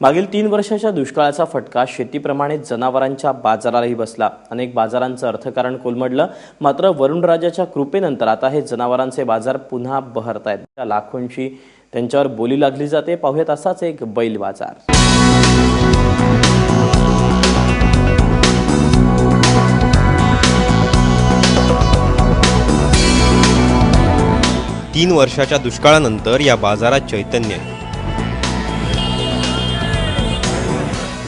मागील तीन वर्षाच्या दुष्काळाचा फटका शेतीप्रमाणे जनावरांच्या बाजारालाही बसला. अनेक बाजारांचं अर्थकारण कोलमडलं. मात्र वरुणराजाच्या कृपेनंतर आता हे जनावरांचे बाजार पुन्हा बहरत आहेत लाखोंची त्यांच्यावर बोली लागली जाते. पाहूयात असाच एक बैल बाजार. तीन वर्षाच्या दुष्काळानंतर या बाजारात चैतन्य आहे.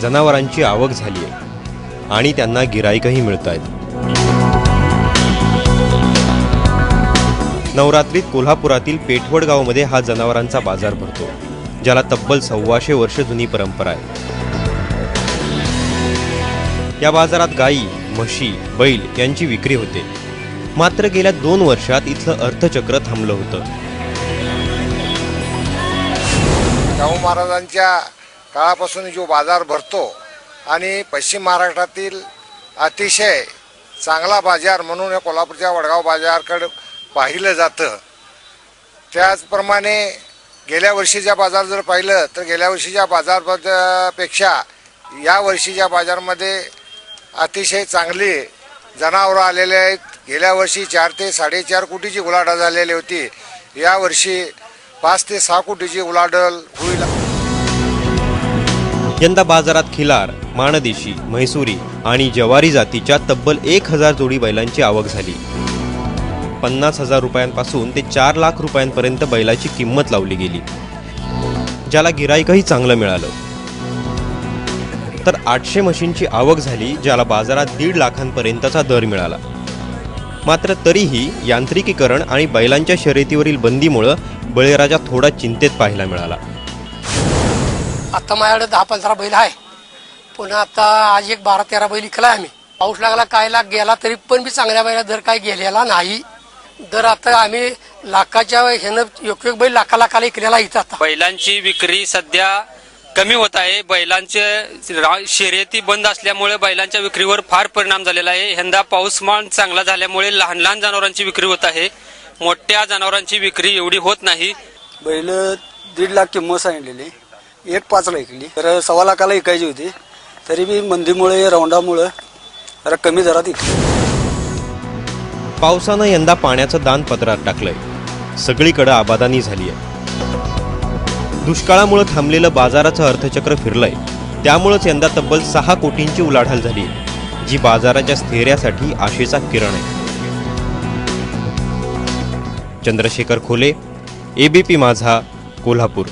जनावरांची आवक झाली आहे. आणि त्यांना गिराईकही मिळत आहेत नवरात्रीत कोल्हापुरातील पेठवड गावामध्ये हा जनावरांचा बाजार भरतो ज्याला तब्बल सव्वाशे वर्ष जुनी परंपरा आहे. या बाजारात गायी म्हशी बैल यांची विक्री होते. मात्र गेल्या दोन वर्षात इथलं अर्थचक्र थांबलं होतं. शाहू महाराजांच्या काळापासून जो बाजार भरतो आणि पश्चिम महाराष्ट्रातील अतिशय चांगला बाजार म्हणून या कोल्हापूरच्या वडगाव बाजारकडं पाहिलं जातं. त्याचप्रमाणे गेल्या वर्षीच्या बाजार जर पाहिलं तर गेल्या वर्षीच्या बाजारपेक्षा या वर्षीच्या बाजारमध्ये अतिशय चांगली जनावरं आलेले आहेत. गेल्या वर्षी चार ते साडेचार कोटीची उलाढाल झालेली होती. यावर्षी पाच ते सहा कोटीची उलाढाल होईल. यंदा बाजारात खिलार माणदेशी म्हैसुरी आणि जवारी जातीच्या तब्बल एक हजार जोडी बैलांची आवक झाली. पन्नास हजार रुपयांपासून ते चार लाख रुपयांपर्यंत बैलाची किंमत लावली गेली ज्याला गिराईकही चांगलं मिळालं. तर आठशे म्हशींची आवक झाली ज्याला बाजारात दीड लाखांपर्यंतचा दर मिळाला. मात्र तरीही यांत्रिकीकरण आणि बैलांच्या शर्यतीवरील बंदीमुळं बळीराजा थोडा चिंतेत पाहायला मिळाला. आता माझ्याकडे दहा पंधरा बैल आहे. पुन्हा आता आज एक बारा तेरा बैल इकलाय आम्ही. पाऊस लागला काय लाख गेला तरी पण बी चांगल्या बैला दर काय गेलेला नाही. दर आता आम्ही लाखाच्या ह्यानं एक बैल लाखा लाखाला इकलेला इथं आता. बैलांची विक्री सध्या कमी होत आहे. बैलांचे रा- शर्यती बंद असल्यामुळे बैलांच्या विक्रीवर फार परिणाम झालेला आहे. यंदा पाऊसमान चांगला झाल्यामुळे लहान लहान जनावरांची विक्री होत आहे. मोठ्या जनावरांची विक्री एवढी होत नाही. बैल दीड लाख किंमत सांगितलेली. एक पाचला ऐकली. तर सव्वा लाखाला ऐकायची होती. तरी बी मंदीमुळे रौंडामुळं जरा कमी दरात ऐकली. पावसानं यंदा पाण्याचं दान पत्रात टाकलंय. सगळीकडे आबादानी झाली आहे दुष्काळामुळे थांबलेलं बाजाराचं अर्थचक्र फिरलंय. त्यामुळंच यंदा तब्बल सहा कोटींची उलाढाल झाली जी बाजाराच्या स्थैर्यासाठी आशेचा किरण आहे. चंद्रशेखर खोले एबीपी माझा कोल्हापूर.